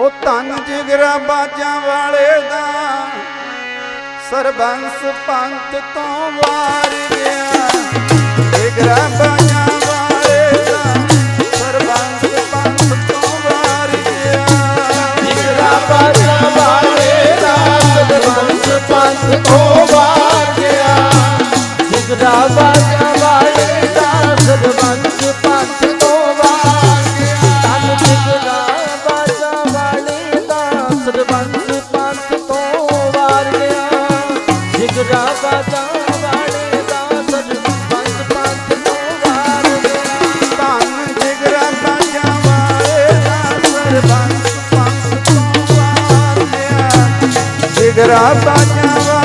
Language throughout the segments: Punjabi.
ਉਹ ਧੰਨ ਜਿਗਰਾ ਬਾਜਾਂ ਵਾਲੇ ਦਾ ਸਰਬੰਸ ਪੰਥ ਤੋਂ ਵਾਰ ਗਿਆ ਜਿਗਰਾ ਬਾਜਾਂ ਜਿਗਰਾ ਬਾਜਾ ਵਾਲੇ ਦਾ ਸਦਵੰਸ ਪੰਥ ਤੋਂ ਵਾਰ ਗਿਆ ਧੰਨ ਜਿਗਰਾ ਬਾਜਾਂ ਵਾਲੇ ਦਾ ਸਰਬੰਸ ਪੰਥ ਤੋਂ ਵਾਰ ਗਿਆ ਜਿਗਰਾ ਬਾਜਾਂ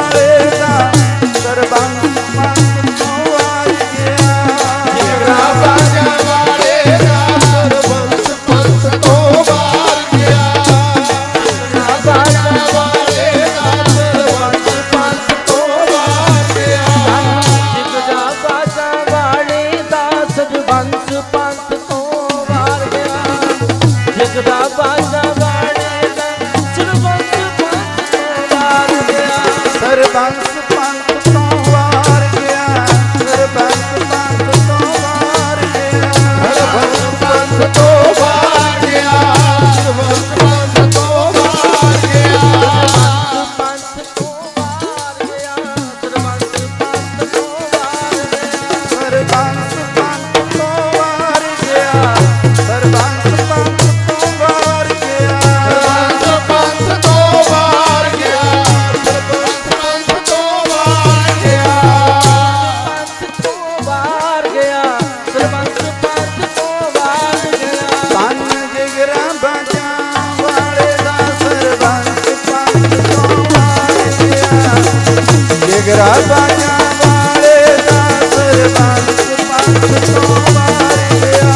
ਜਿਗਰਾ ਬਾਜਾਂ ਵਾਲੇ ਦਾ ਸਰਬੰਸ ਪੰਥ ਤੋਂ ਵਾਰ ਗਿਆ।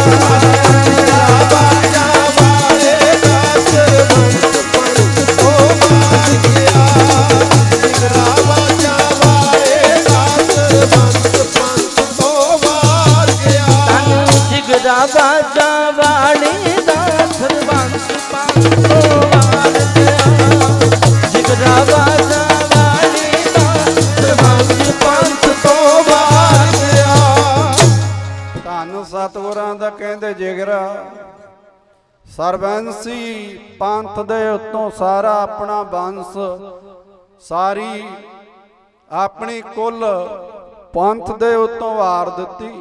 ਬਾਜਾ ਵਾਲੇ ਦਾ ਸਰਬੰਸ ਪੰਥ ਤੋਂ ਵਾਰ ਗਿਆ ਜਿਗਰਾ ਵਾਲੇ ਦਾ ਸਰਬੰਸ ਪੰਥ ਤੋਂ ਵਾਰ ਗਿਆ ਜਿਗਰਾ ਬਾਜਾ ਧੰਨ ਸਤਿਗੁਰਾਂ ਦਾ ਕਹਿੰਦੇ ਜਿਗਰਾ। ਸਰਬੰਸੀ ਪੰਥ ਦੇ ਉੱਤੋਂ ਸਾਰਾ ਆਪਣਾ ਬੰਸ। ਸਾਰੀ ਆਪਣੀ ਕੁੱਲ ਪੰਥ ਦੇ ਉੱਤੋਂ ਵਾਰ ਦਿੱਤੀ।